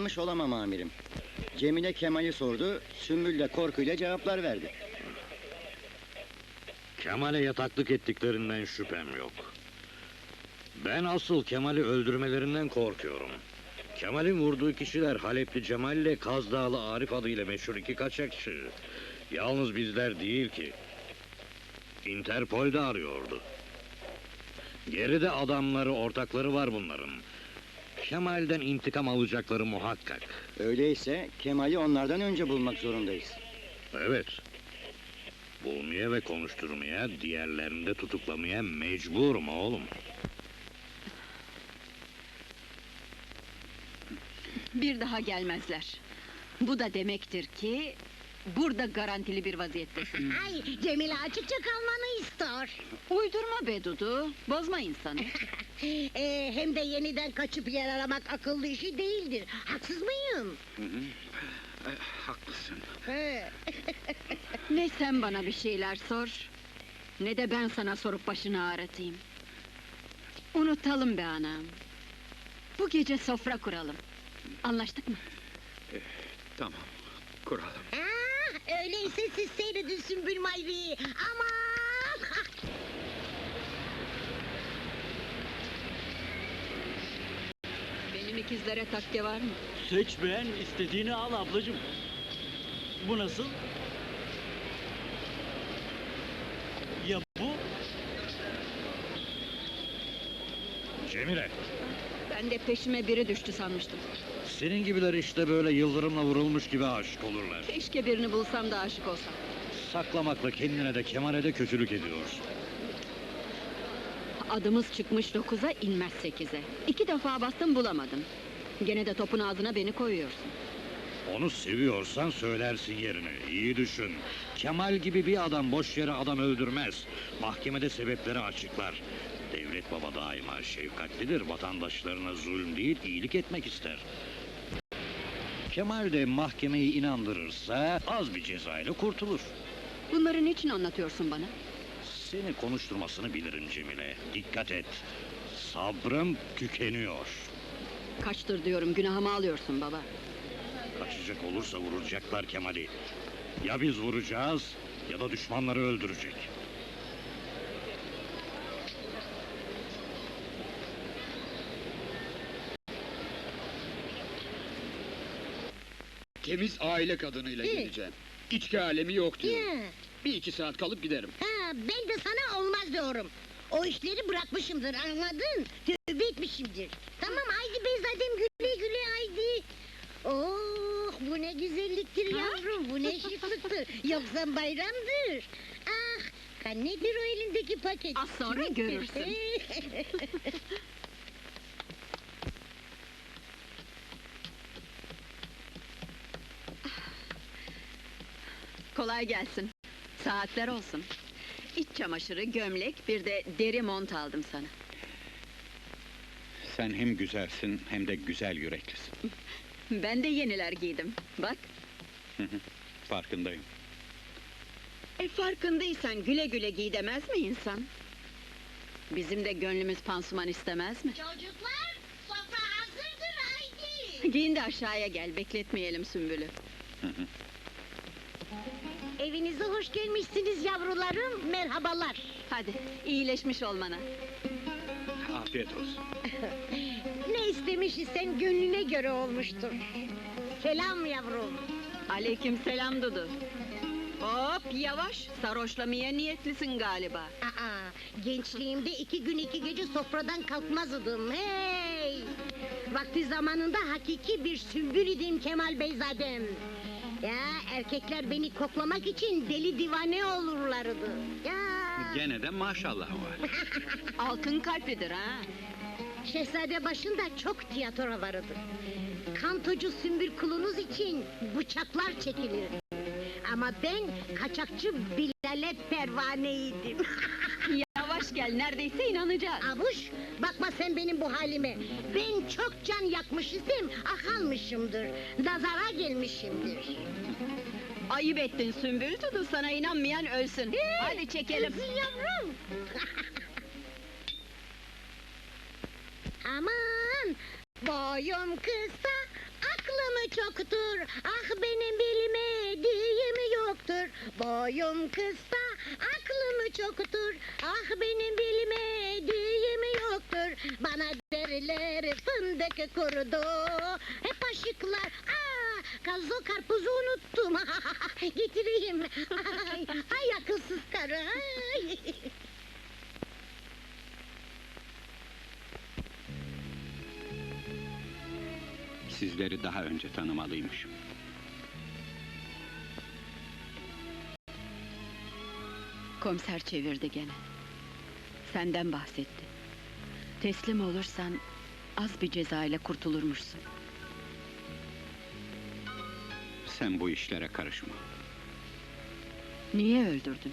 Yanlış olamam amirim. Cemile Kemal'i sordu, Sümbül de korkuyla cevaplar verdi. Kemal'e yataklık ettiklerinden şüphem yok. Ben asıl Kemal'i öldürmelerinden korkuyorum. Kemal'in vurduğu kişiler Halepli Cemal ile Kaz Dağlı Arif adıyla meşhur iki kaçakçı. Yalnız bizler değil ki. Interpol de arıyordu. Geride adamları, ortakları var bunların. Kemal'den intikam alacakları muhakkak. Öyleyse Kemal'i onlardan önce bulmak zorundayız. Evet. Bulmaya ve konuşturmaya, diğerlerini de tutuklamaya mecburum oğlum. Bir daha gelmezler. Bu da demektir ki... ...burada garantili bir vaziyettesin. Ay Cemile açıkça kalmanı ister. Uydurma be Dudu, bozma insanı. Ee, hem de yeniden kaçıp yer aramak akıllı işi değildir. Haksız mıyım? Haklısın. He. Ne sen bana bir şeyler sor... ...ne de ben sana sorup başını ağrıtayım. Unutalım be anam. Bu gece sofra kuralım. Anlaştık mı? Tamam. Kuralım. Ah, öyleyse siz seyredin Sümbül Mayri'yi. Aman! Benim ikizlere takke var mı? Seç beğen, istediğini al ablacığım. Bu nasıl? Ya bu? Cemile, Ben de peşime biri düştü sanmıştım. senin gibiler işte böyle yıldırımla vurulmuş gibi aşık olurlar. Keşke birini bulsam da aşık olsam. Saklamakla kendine de Kemal'e de kötülük ediyorsun. Adımız çıkmış dokuza, inmez sekize. İki defa bastım bulamadım. Gene de topun ağzına beni koyuyorsun. Onu seviyorsan söylersin yerini. İyi düşün. Kemal gibi bir adam boş yere adam öldürmez. Mahkemede sebepleri açıklar. Devlet baba daima şefkatlidir. Vatandaşlarına zulüm değil, iyilik etmek ister. Kemal de mahkemeyi inandırırsa az bir cezayla kurtulur. Bunları niçin anlatıyorsun bana? Seni konuşturmasını bilirim Cemile. Dikkat et. Sabrım tükeniyor. Kaçtır diyorum, günahımı alıyorsun baba. Kaçacak olursa vuracaklar Kemal'i. Ya biz vuracağız ya da düşmanları öldürecek. Temiz aile kadınıyla geleceğim. İçki alemi yok diyor. Bir iki saat kalıp giderim. Ha, ben de sana olmaz diyorum. O işleri bırakmışımdır anladın? Tövbe etmişimdir. Tamam haydi Beyzadem güle güle haydi. Oh bu ne güzelliktir yavrum bu ne şıklıktır. Yoksa bayramdır. Ah nedir o elindeki paket? Az sonra görürsün. Kolay gelsin. Saatler olsun. İç çamaşırı, gömlek, bir de deri mont aldım sana. Sen hem güzelsin hem de güzel yüreklisin. Ben de yeniler giydim. Bak. Farkındayım. E farkındaysan güle güle giy demez mi insan? Bizim de gönlümüz pansuman istemez mi? Çocuklar sofra hazırdır haydi. Giyin de aşağıya gel, bekletmeyelim Sümbül'ü. Evinize hoş gelmişsiniz yavrularım. Merhabalar. Hadi, iyileşmiş olmana. Afiyet olsun. Ne istemiş isen gönlüne göre olmuştur. Selam yavrum. Aleyküm selam Dudu. Hop yavaş, sarhoşlamaya niyetlisin galiba. Aa, gençliğimde iki gün iki gece sofradan kalkmazdım. Hey! Vakti zamanında hakiki bir sümbül idim Kemal Beyzadem. Ya erkekler beni koklamak için deli divane olurlardı. Ya Gene de maşallah var. Altın kalplidir ha. Şehzade başında çok tiyatro vardı. Kantocu sümbül kulunuz için bıçaklar çekilir. Ama ben kaçakçı Bilal'e pervaneydim. gel neredeyse inanacağız. Avuş, bakma sen benim bu halime. Ben çok can yakmış isem akalmışımdır. Ah Nazara gelmişimdir. Ayıp ettin Sümbül Dudu sana inanmayan ölsün. Hey, Hadi çekelim. Ölsün yavrum. Aman boyum kısa aklımı çoktur. Ah benim bilmediğim yoktur. Boyum kısa aklım çoktur. Ah benim bilmediğim yoktur. Bana derler fındık kurudu. Hep aşıklar. Aa, gazo karpuzu unuttum. Getireyim. Ay, ay akılsız karı. Ay. Sizleri daha önce tanımalıymışım. Komiser çevirdi gene. Senden bahsetti. Teslim olursan az bir ceza ile kurtulurmuşsun. Sen bu işlere karışma. Niye öldürdün?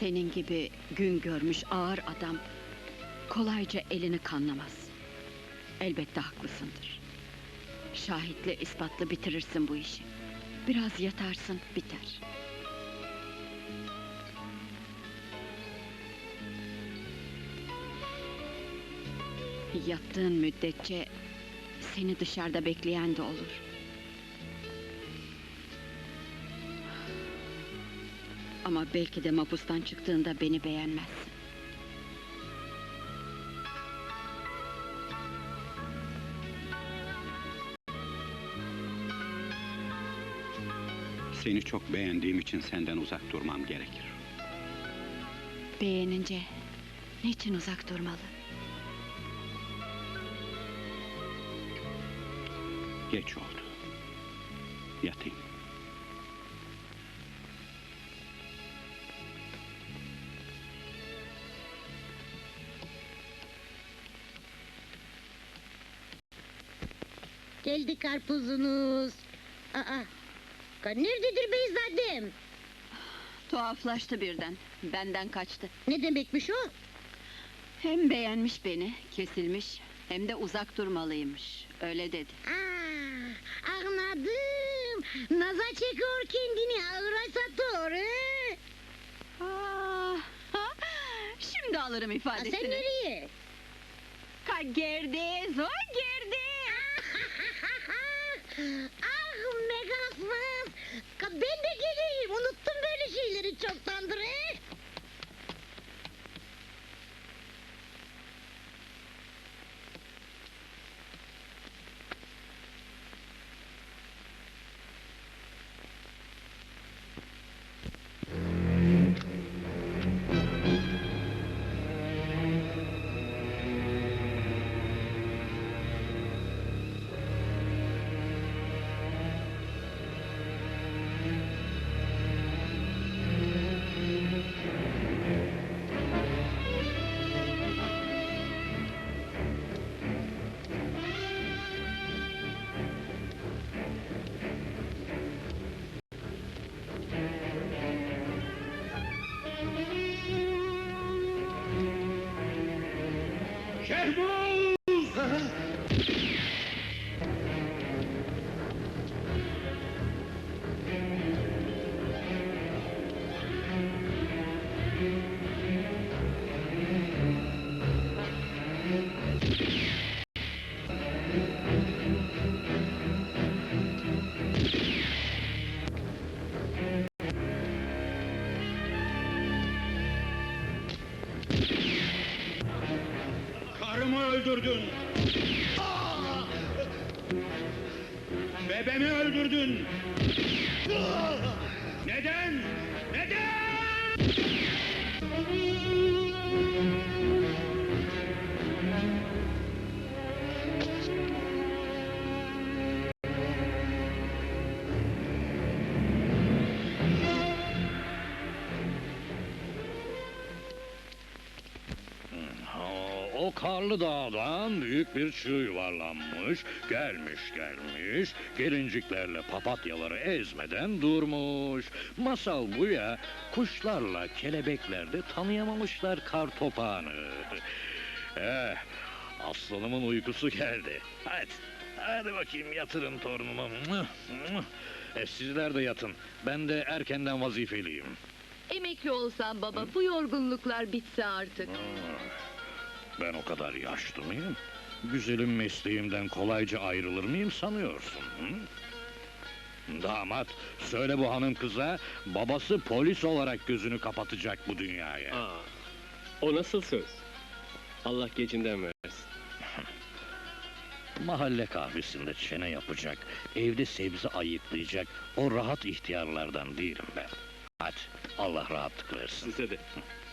Senin gibi gün görmüş ağır adam kolayca elini kanlamaz. Elbette haklısındır. Şahitle ispatlı bitirirsin bu işi. Biraz yatarsın biter. Yattığın müddetçe seni dışarıda bekleyen de olur. Ama belki de mapustan çıktığında beni beğenmezsin. Seni çok beğendiğim için senden uzak durmam gerekir. Beğenince niçin uzak durmalı? Geç oldu. Yatayım. Geldi karpuzunuz. Aa, nerededir Beyzadem? Tuhaflaştı birden. Benden kaçtı. Ne demekmiş o? Hem beğenmiş beni, kesilmiş, hem de uzak durmalıymış. Öyle dedi. Aa, anladım. Naza çekiyor kendini, ağıra satıyor. he? Aa, ha, şimdi alırım Aa, ifadesini. sen nereye? Ka gerdi, zor Ben de geleyim, unuttum böyle şeyleri çoktandır. he? Bebemi öldürdün. Neden? O karlı dağdan büyük bir çığ yuvarlanmış, gelmiş gelmiş, gelinciklerle papatyaları ezmeden durmuş. Masal bu ya, kuşlarla kelebekler de tanıyamamışlar kar topağını. Eh, aslanımın uykusu geldi. Hadi, hadi bakayım yatırın torunumu. E, sizler de yatın, ben de erkenden vazifeliyim. Emekli olsam baba bu yorgunluklar bitse artık. Ben o kadar yaşlı mıyım? Güzelim mesleğimden kolayca ayrılır mıyım sanıyorsun? Hı? Damat, söyle bu hanım kıza, babası polis olarak gözünü kapatacak bu dünyaya. Aa, o nasıl söz? Allah gecinden versin. Mahalle kahvesinde çene yapacak, evde sebze ayıklayacak, o rahat ihtiyarlardan değilim ben. Hadi, Allah rahatlık versin. Size de.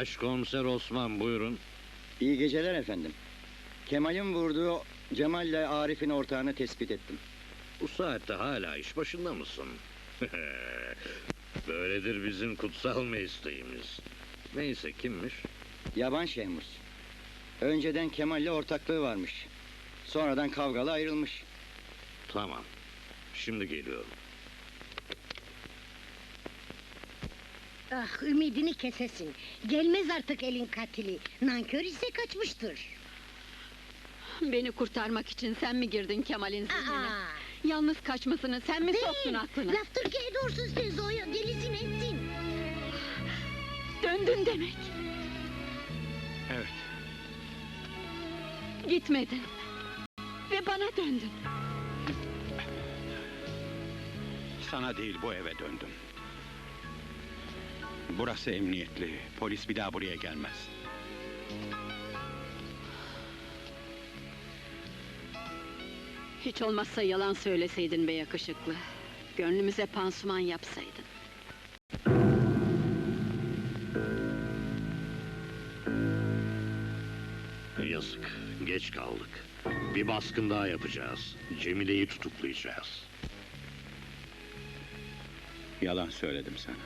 Başkomiser Osman buyurun. İyi geceler efendim. Kemal'in vurduğu Cemal'le Arif'in ortağını tespit ettim. Bu saatte hala iş başında mısın? Böyledir bizim kutsal mesleğimiz. Neyse kimmiş? Yaban Şehmus. Önceden Kemal'le ortaklığı varmış. Sonradan kavgalı ayrılmış. Tamam. Şimdi geliyorum. Ah ümidini kesesin. Gelmez artık elin katili. Nankör ise kaçmıştır. Beni kurtarmak için sen mi girdin Kemal'in zihnine? Aa, Yalnız kaçmasını sen mi değil. soktun aklına? Laf Türkiye doğrusu sen Zoya delisin etsin. Döndün demek. Evet. Gitmedin. Ve bana döndün. Sana değil bu eve döndüm. Burası emniyetli. Polis bir daha buraya gelmez. Hiç olmazsa yalan söyleseydin be yakışıklı. Gönlümüze pansuman yapsaydın. Yazık, geç kaldık. Bir baskın daha yapacağız. Cemile'yi tutuklayacağız. Yalan söyledim sana.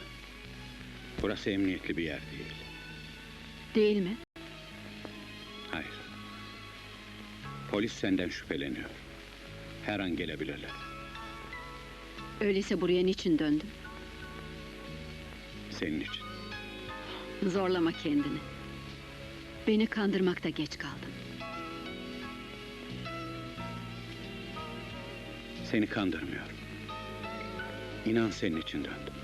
Burası emniyetli bir yer değil. Değil mi? Hayır. Polis senden şüpheleniyor. Her an gelebilirler. Öyleyse buraya niçin döndün? Senin için. Zorlama kendini. Beni kandırmakta geç kaldın. Seni kandırmıyorum. İnan senin için döndüm.